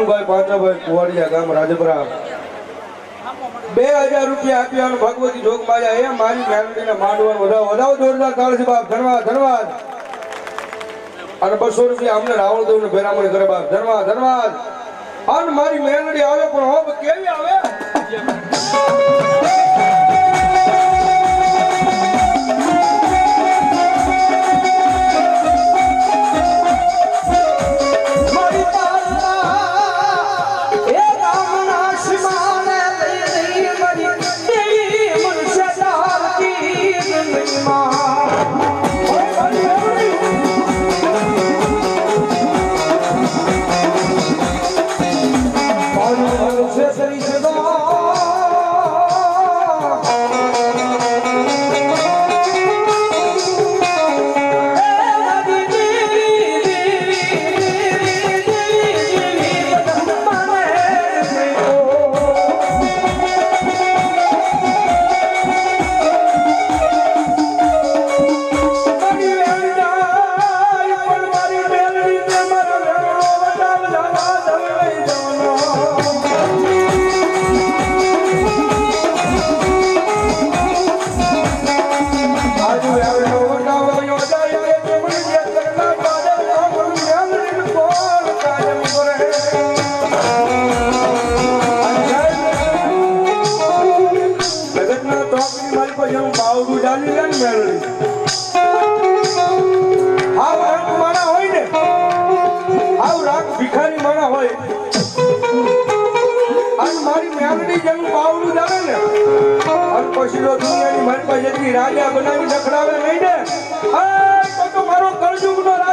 સાધુભાઈ પાંચાભાઈ કુવાડિયા ગામ રાજપરા બે હજાર રૂપિયા આપ્યા ભગવતી જોગ માયા એ મારી મેલડીને માંડવા વધાવો વધાવો જોરદાર તાળથી બાપ. ધન્યવાદ ધન્યવાદ અને બસો રૂપિયા અમને રાવણ દેવ ને ભેરામણી કરે બાપ. ધન્યવાદ ધન્યવાદ અને મારી મેલડી આવે પણ હોબ કેવી આવે? મારી મેલડી પાવડું બાવડું ને. અને પછી જો દુનિયાની મન પછી રાજા બનાવી નખડાવે નહીં ને. તો મારો કળજુગનો રાજા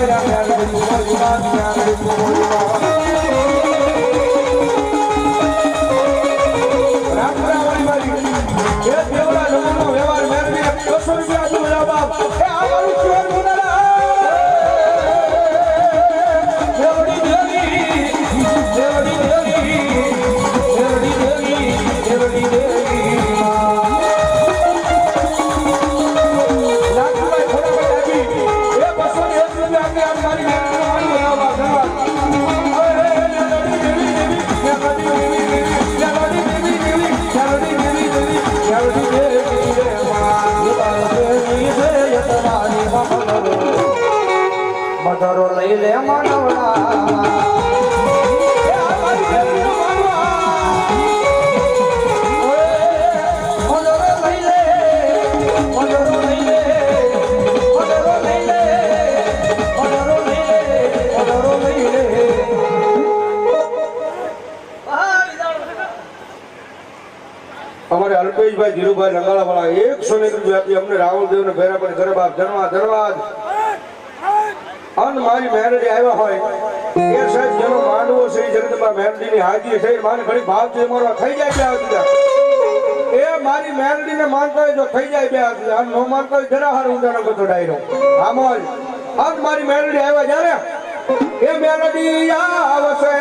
મારી મધરો લઈ લે માનવડા ધીરુભાઈ રંગાળા વાળા એકસો ને રૂપિયા આપી. અમને રાહુલદેવ ને ભેરાપણ કરે બાપ ધન્યવાદ ધન્યવાદ અન મારી મેરડી આવ્યા હોય. એ સાહેબ જેનો માંડવો છે જગતમાં જગતમાં મેરડીની હાજરી છે માને ઘણી ભાવ છે મારો થઈ જાય બે આવતી એ મારી મેરડીને માનતા હોય તો થઈ જાય બે આવતી નો માનતા હોય જરા હાર ઊંડાનો બધો ડાયરો. આમ હોય અન મારી મેરડી આવ્યા જ્યારે? એ મેરડી આવશે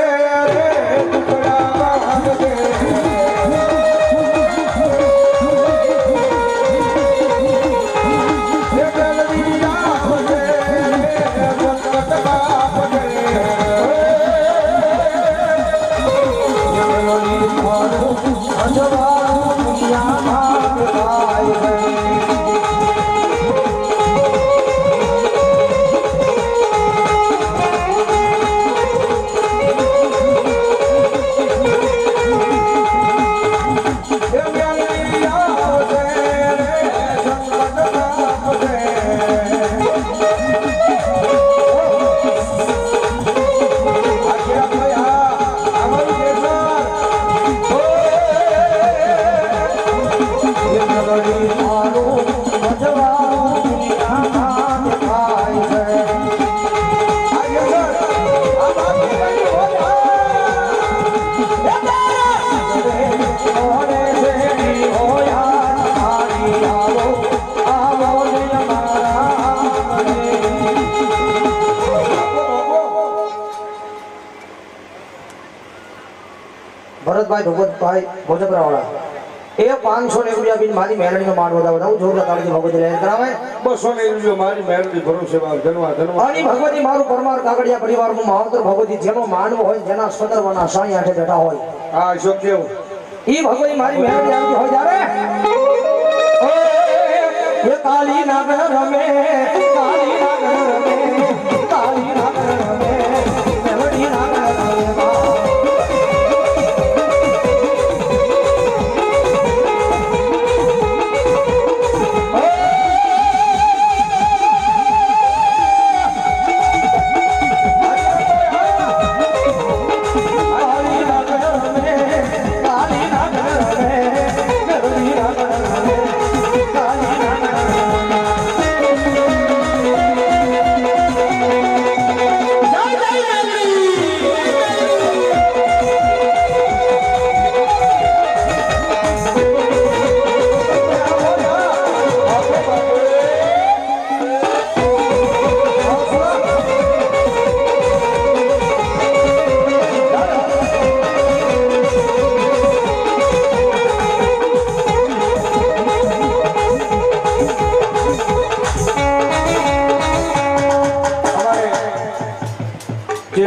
ભરતભાઈ ભગવતભાઈ ભોજપરાવાળા એ પાંચસો ને રૂપિયા બિન મારી મેળણીનો માન વધાવો. હું જોરદાર તાળીથી ભગવતી લહેર કરાવે. બસો ને રૂપિયા મારી મેળણી ભરોસે બાપ ધન્યવાદ ધન્યવાદ અને ભગવતી મારું પરમાર કાગડિયા પરિવારનું મહાવતર ભગવતી જેનો માંડવો હોય જેના સદર્વના સાણી આઠે બેઠા હોય. હા અશોક કેવું? ઈ ભગવતી મારી મેળણી આવતી હોય ઓય, એ કાળી રમે કાલી ના રમે.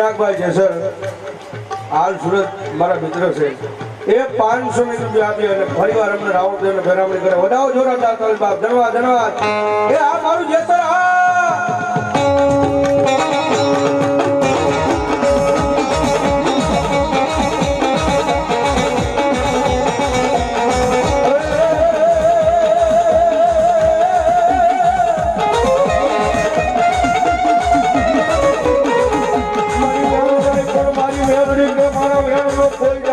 ચિરાગભાઈ સર. હાલ સુરત મારા મિત્ર છે. એ પાંચસો ને રૂપિયા આપી અને ફરી વાર અમને રાવણ દેવને ફેરામણી કરે. વધાવો જોરા ધન્યવાદ ધન્યવાદ. એ આ મારું જેસર આ મારી કે મારા મેળનો કોઈ